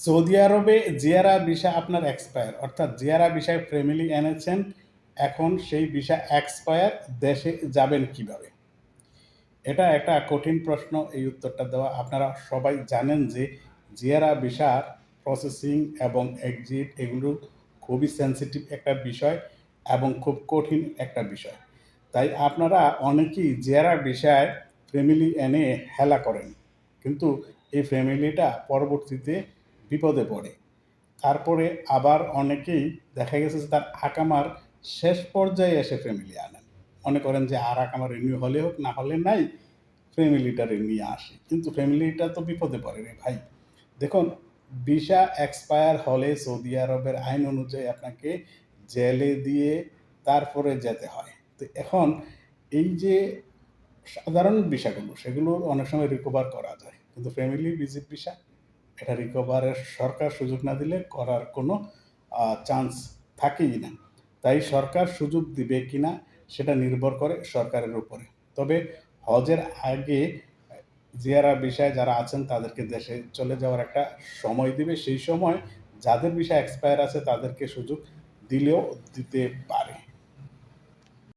Saudi আরবে Jiara visa আপনার expire অর্থাৎ জিয়ারা ভিসায় ফ্যামিলি এনেছেন, এখন সেই ভিসা এক্সপায়ার দেশে যাবেন কীভাবে? এটা একটা কঠিন প্রশ্ন, এই উত্তরটা দেওয়া। আপনারা সবাই জানেন যে জিয়ারা ভিসার প্রসেসিং এবং এক্সিট এগুলো খুবই সেন্সিটিভ একটা বিষয় এবং খুব কঠিন একটা বিষয়। তাই আপনারা অনেকেই জিয়ারা ভিসায় ফ্যামিলি এনে হেলা করেন। কিন্তু এই ফ্যামিলিটা পরবর্তীতে বিপদে পড়ে। তারপরে আবার অনেকেই দেখা গেছে যে তার আকামার শেষ পর্যায়ে এসে ফ্যামিলি আনেন। মনে করেন যে আর আকামা রিনিউ হলে হোক, না হলে নাই ফ্যামিলিটা নিয়ে আসে। কিন্তু ফ্যামিলিটা তো বিপদে পড়ে রে ভাই। দেখুন ভিসা এক্সপায়ার হলে সৌদি আরবের আইন অনুযায়ী আপনাকে জেলে দিয়ে তারপরে যেতে হয়। তো এখন এই যে সাধারণ ভিসাগুলো সেগুলো অনেক সময় রিকভার করা যায়। কিন্তু ফ্যামিলি ভিজিট ভিসা এটা রিকভারের সরকার সুযোগ না দিলে করার কোনো চান্স থাকেই না। তাই সরকার সুযোগ দিবে কিনা সেটা নির্ভর করে সরকারের উপরে। তবে হজের আগে জিয়ারা বিষয়ে যারা আছেন তাদেরকে দেশে চলে যাওয়ার একটা সময় দিবে। সেই সময় যাদের বিষয় এক্সপায়ার আছে তাদেরকে সুযোগ দিলেও দিতে পারে।